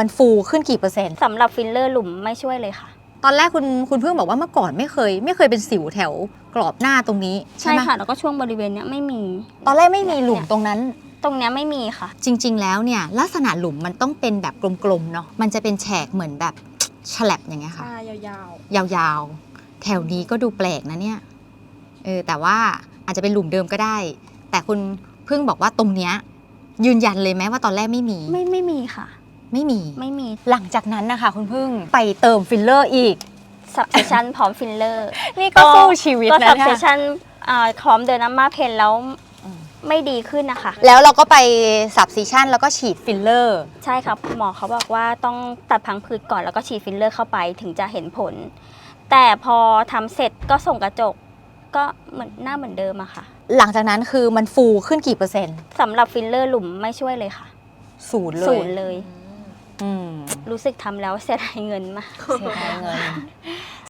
มันฟูขึ้นกี่เปอร์เซ็นต์สำหรับฟิลเลอร์หลุมไม่ช่วยเลยค่ะ ตอนแรกคุณคุณเพิ่งบอกว่าเมื่อก่อนไม่เคย ไม่เคยเป็นสิวแถวกรอบหน้าตรงนี้ใช่ใช่ไหมค่ะ แล้วก็ช่วงบริเวณเนี้ยไม่มีตอนแรกไม่มีหลุมตรงนั้น ตรงเนี้ยไม่มีค่ะ จริง ๆ แล้วเนี่ยลักษณะหลุมมันต้องเป็นแบบกลมๆเนาะมันจะเป็นแฉกเหมือนแบบฉลับอย่างเงี้ยค่ะอ่ายาวยาวๆ แถวนี้ก็ดูแปลกนะเนี่ย เออแต่ว่าอาจจะเป็นหลุมเดิมก็ได้ แต่คุณเพิ่งบอกว่าตรงเนี้ยยืนยันเลยไหมว่าตอนแรกไม่มี ไม่ไม่มีค่ะ ไม่มี ไม่มีหลังจากนั้นนะคะคุณพึ่งไปเติมฟิลเลอร์อีก สับเซชันพร้อมฟิลเลอร์นี่ก็สู้ชีวิตก็นะสับเนี่เซยชันพร้อมเดินน้ำมาเพนแล้วอืมไม่ดีขึ้นนะคะ แล้วเราก็ไปสับซีชั่นแล้วก็ฉีดฟิลเลอร์ ใช่ครับหมอเขาบอกว่าต้องตัดพังผืดก่อนแล้วก็ฉีดฟิลเลอร์เข้าไปถึงจะเห็นผล แต่พอทำเสร็จก็ส่งกระจกก็เหมือนหน้าเหมือนเดิมอะค่ะหลังจากนั้นคือมันฟูขึ้นกี่เปอร์เซ็นต์สำหรับฟิลเลอร์หลุมไม่ช่วยเลยค่ะ ศูนย์เลย ศูนย์เลยอืม รู้สึกทำแล้วเสียดายเงินมาก เสียดายเงิน